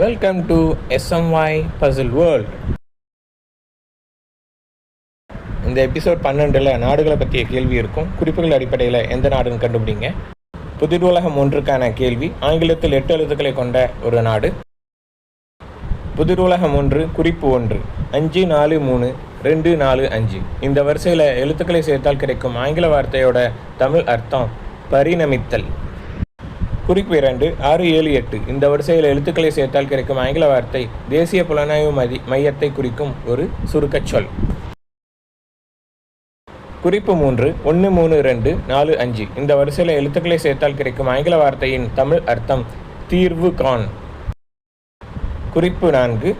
Welcome to SMY puzzle world இந்த episode பன்னெண்டில் நாடுகளை பற்றிய கேள்வி இருக்கும். குறிப்புகள் அடிப்படையில் எந்த நாடுன்னு கண்டுபிடிங்க. புதிர் உலகம் ஒன்றுக்கான கேள்வி. ஆங்கிலத்தில் எட்டு எழுத்துக்களை கொண்ட ஒரு நாடு. புதிர் உலகம் ஒன்று குறிப்பு ஒன்று. அஞ்சு நாலு மூணு ரெண்டு நாலு அஞ்சு. இந்த வரிசையில் எழுத்துக்களை சேர்த்தால் கிடைக்கும் ஆங்கில வார்த்தையோட தமிழ் அர்த்தம் பரிணமித்தல். குறிப்பு இரண்டு ஆறு ஏழு எட்டு. இந்த வரிசையில் எழுத்துக்களை சேர்த்தால் கிடைக்கும் ஆங்கில வார்த்தை தேசிய புலனாய்வு மதி மையத்தை குறிக்கும் ஒரு சுருக்கச் சொல். குறிப்பு மூன்று ஒன்று மூணு ரெண்டு நாலு அஞ்சு. இந்த வரிசையில் எழுத்துக்களை சேர்த்தால் கிடைக்கும் ஆங்கில வார்த்தையின் தமிழ் அர்த்தம் தீர்வு கான் குறிப்பு நான்கு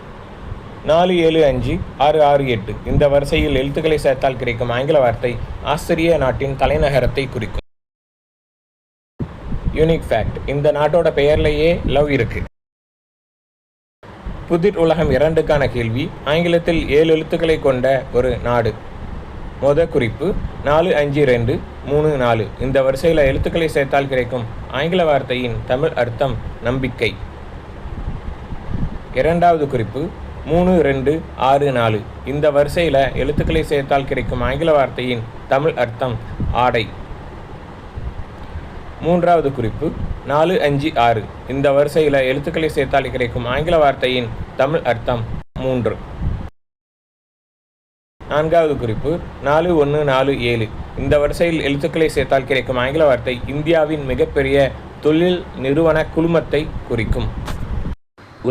நாலு ஏழு அஞ்சு ஆறு ஆறு எட்டு. இந்த வரிசையில் எழுத்துக்களை சேர்த்தால் கிடைக்கும் ஆங்கில வார்த்தை ஆஸ்திரிய நாட்டின் தலைநகரத்தை குறிக்கும். யூனிக் ஃபேக்ட் இந்த நாட்டோட பெயர்லேயே லவ் இருக்கு. புதிர் உலகம் இரண்டுக்கான கேள்வி. ஆங்கிலத்தில் ஏழு எழுத்துக்களை கொண்ட ஒரு நாடு. மொத குறிப்பு நாலு அஞ்சு ரெண்டு மூணு நாலு. இந்த வரிசையில் எழுத்துக்களை சேர்த்தால் கிடைக்கும். ஆங்கில வார்த்தையின் தமிழ் அர்த்தம் நம்பிக்கை. இரண்டாவது குறிப்பு மூணு ரெண்டு ஆறு நாலு. இந்த வரிசையில் எழுத்துக்களை சேர்த்தால் கிடைக்கும் ஆங்கில வார்த்தையின் தமிழ் அர்த்தம் ஆடை. மூன்றாவது குறிப்பு நாலு அஞ்சு ஆறு. இந்த வரிசையில் எழுத்துக்களை சேர்த்தால் கிடைக்கும் ஆங்கில வார்த்தையின் தமிழ் அர்த்தம் மூன்று. நான்காவது குறிப்பு நாலு ஒன்று நாலு ஏழு. இந்த வரிசையில் எழுத்துக்களை சேர்த்தால் கிடைக்கும் ஆங்கில வார்த்தை இந்தியாவின் மிகப்பெரிய தொழில் நிறுவன குழுமத்தை குறிக்கும்.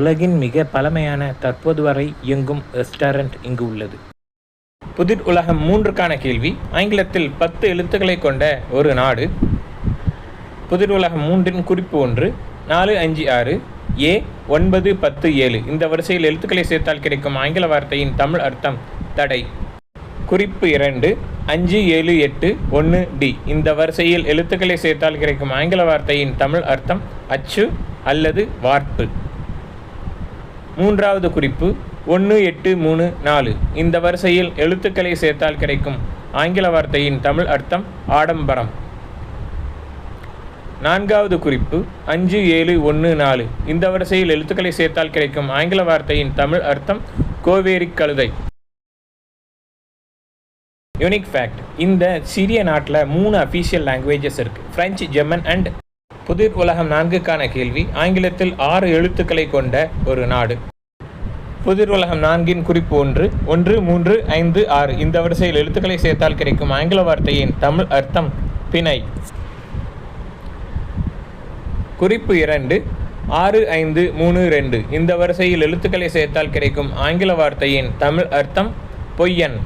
உலகின் மிக பழமையான தற்போது வரை இயங்கும் ரெஸ்டாரண்ட் இங்கு உள்ளது. புதிர் உலகம் மூன்றுக்கான கேள்வி ஆங்கிலத்தில் பத்து எழுத்துக்களை கொண்ட ஒரு நாடு புதிர் உலகம் மூன்றின் குறிப்பு ஒன்று நாலு அஞ்சு ஆறு ஏ ஒன்பது பத்து ஏழு. இந்த வரிசையில் எழுத்துக்களை சேர்த்தால் கிடைக்கும் ஆங்கில வார்த்தையின் தமிழ் அர்த்தம் தடை. குறிப்பு இரண்டு அஞ்சு ஏழு எட்டு ஒன்று டி. இந்த வரிசையில் எழுத்துக்களை சேர்த்தால் கிடைக்கும் ஆங்கில வார்த்தையின் தமிழ் அர்த்தம் அச்சு அல்லது வார்ப்பு. மூன்றாவது குறிப்பு ஒன்று எட்டு மூணு நாலு. இந்த வரிசையில் எழுத்துக்களை சேர்த்தால் கிடைக்கும் ஆங்கில வார்த்தையின் தமிழ் அர்த்தம் ஆடம்பரம். நான்காவது குறிப்பு அஞ்சு ஏழு ஒன்று நாலு. இந்த வரிசையில் எழுத்துக்களை சேர்த்தால் கிடைக்கும் ஆங்கில வார்த்தையின் தமிழ் அர்த்தம் கோவேரி கழுதை. யூனிக் ஃபேக்ட் இந்த சிறிய நாட்டில் மூணு அஃபீஷியல் லாங்குவேஜஸ் இருக்குது ஃப்ரெஞ்சு ஜெர்மன் அண்ட் புதிர் உலகம் நான்குக்கான கேள்வி. ஆங்கிலத்தில் ஆறு எழுத்துக்களை கொண்ட ஒரு நாடு. புதிர் உலகம் நான்கின் குறிப்பு ஒன்று ஒன்று மூன்று ஐந்து ஆறு. இந்த வரிசையில் எழுத்துக்களை சேர்த்தால் கிடைக்கும் ஆங்கில வார்த்தையின் தமிழ் அர்த்தம் பிணை. குறிப்பு இரண்டு ஆறு ஐந்து மூணு ரெண்டு. இந்த வரிசையில் எழுத்துக்களை சேர்த்தால் கிடைக்கும் ஆங்கில வார்த்தையின் தமிழ் அர்த்தம் பொய்யன்.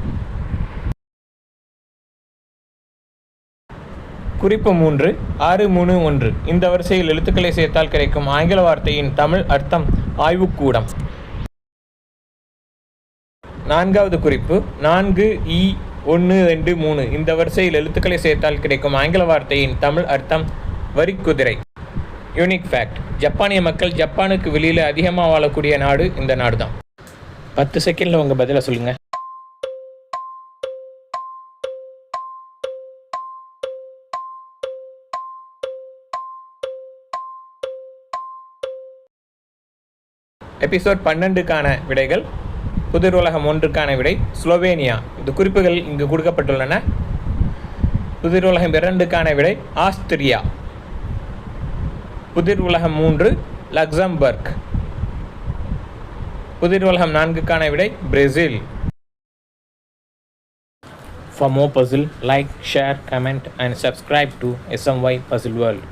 குறிப்பு மூன்று ஆறு மூணு ஒன்று. இந்த வரிசையில் எழுத்துக்களை சேர்த்தால் கிடைக்கும் ஆங்கில வார்த்தையின் தமிழ் அர்த்தம் ஆய்வுக்கூடம். நான்காவது குறிப்பு நான்கு இ ஒன்று ரெண்டு மூணு. இந்த வரிசையில் எழுத்துக்களை சேர்த்தால் கிடைக்கும் ஆங்கில வார்த்தையின் தமிழ் அர்த்தம் வரிக்குதிரை. யூனிக் ஃபேக்ட் ஜப்பானிய மக்கள் ஜப்பானுக்கு வெளியில் அதிகமாக வாழக்கூடிய நாடு இந்த நாடு தான் பத்து செகண்டில் உங்கள் பதிலை சொல்லுங்கள் எபிசோட் பன்னெண்டுக்கான விடைகள் புதிர் உலகம் ஒன்றுக்கான விடை ஸ்லோவேனியா. இது குறிப்புகள் இங்கு கொடுக்கப்பட்டுள்ளன. புதிர் உலகம் இரண்டுக்கான விடை ஆஸ்திரியா. புதிர் உலகம் மூன்று லக்சம்பர்க் புதிர் உலகம் நான்குக்கான விடை Brazil For more puzzle, like, share, comment and subscribe to SMY Puzzle World.